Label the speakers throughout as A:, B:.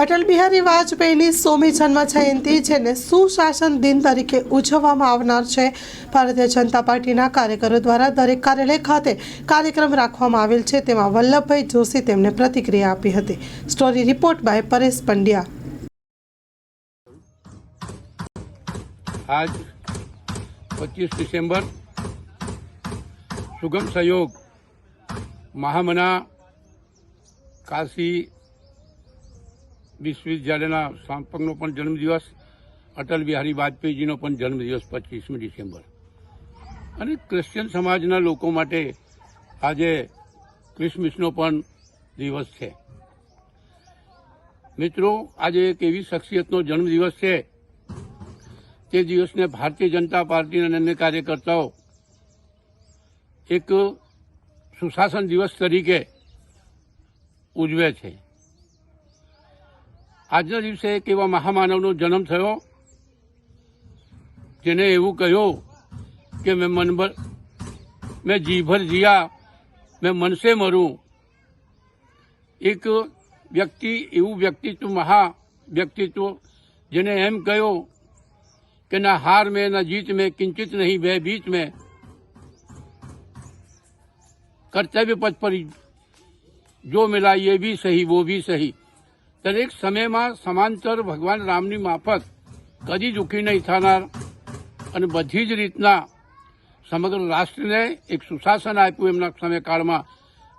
A: અટલ બિહારી વાજપેયીની સોમી જન્મ જયંતિ જેને સુશાસન દિન તરીકે ઉજવવામાં આવનાર છે. ભારતીય જનતા પાર્ટીના કાર્યકરો દ્વારા દરેક કાર્યાલય ખાતે કાર્યક્રમ રાખવામાં આવેલ છે. તેમાં વલ્લભભાઈ જોશી તેમને પ્રતિક્રિયા આપી હતી. Story report by Paresh Pandya.
B: આજ પચીસ ડિસેમ્બર સુગમ સહયોગ મહામના કાશી વિશ્વવિદ્યાલયના સ્થાપકનો પણ જન્મદિવસ, અટલ બિહારી વાજપેયીજીનો પણ જન્મદિવસ પચીસમી ડિસેમ્બર. અને ક્રિશ્ચિયન સમાજના લોકો માટે આજે ક્રિસમસનો પણ દિવસ છે. મિત્રો, આજે એક એવી શખ્સિયતનો જન્મદિવસ છે, તે દિવસને ભારતીય જનતા પાર્ટીના અન્ય કાર્યકર્તાઓ એક સુશાસન દિવસ તરીકે ઉજવે છે. આજના દિવસે એક એવા મહામાનવનો જન્મ થયો જેને એવું કહ્યું કે મેં મનભર મેં જીભર જીયા મેં મનસે મરું એક વ્યક્તિ એવું વ્યક્તિત્વ મહા વ્યક્તિત્વ જેને એમ કહ્યું कि न हार में न जीत में किंचित नहीं भय बीच में कर्तव्य पथ पर जो मिला ये भी सही वो भी સહી દરેક સમયમાં સમાંતર ભગવાન રામની માફક કદી ઝૂકી નહીં થનાર અને બધી જ રીતના સમગ્ર રાષ્ટ્રને એક સુશાસન આપ્યું એમના સમયકાળમાં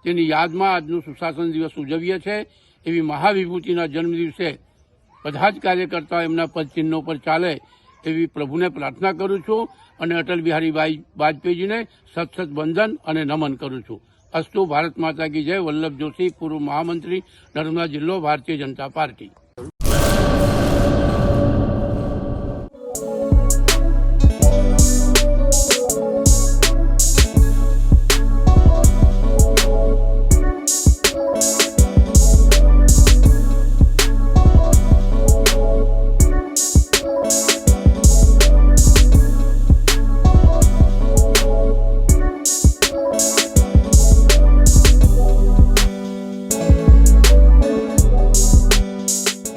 B: તેની યાદમાં આજનું સુશાસન દિવસ ઉજવીએ છીએ એવી મહાવિભૂતિના જન્મદિવસે બધા જ કાર્યકર્તાઓ એમના પદચિહ્નો પર ચાલે એવી પ્રભુને પ્રાર્થના કરું છું અને અટલ બિહારી વાજ- વાજપેયીજીને સત સત વંદન અને નમન કરું છું. અસ્તુ ભારત માતા કી જય. વલ્લભ જોશી પૂર્વ મહામંત્રી નર્મદા જિલ્લો ભારતીય જનતા પાર્ટી.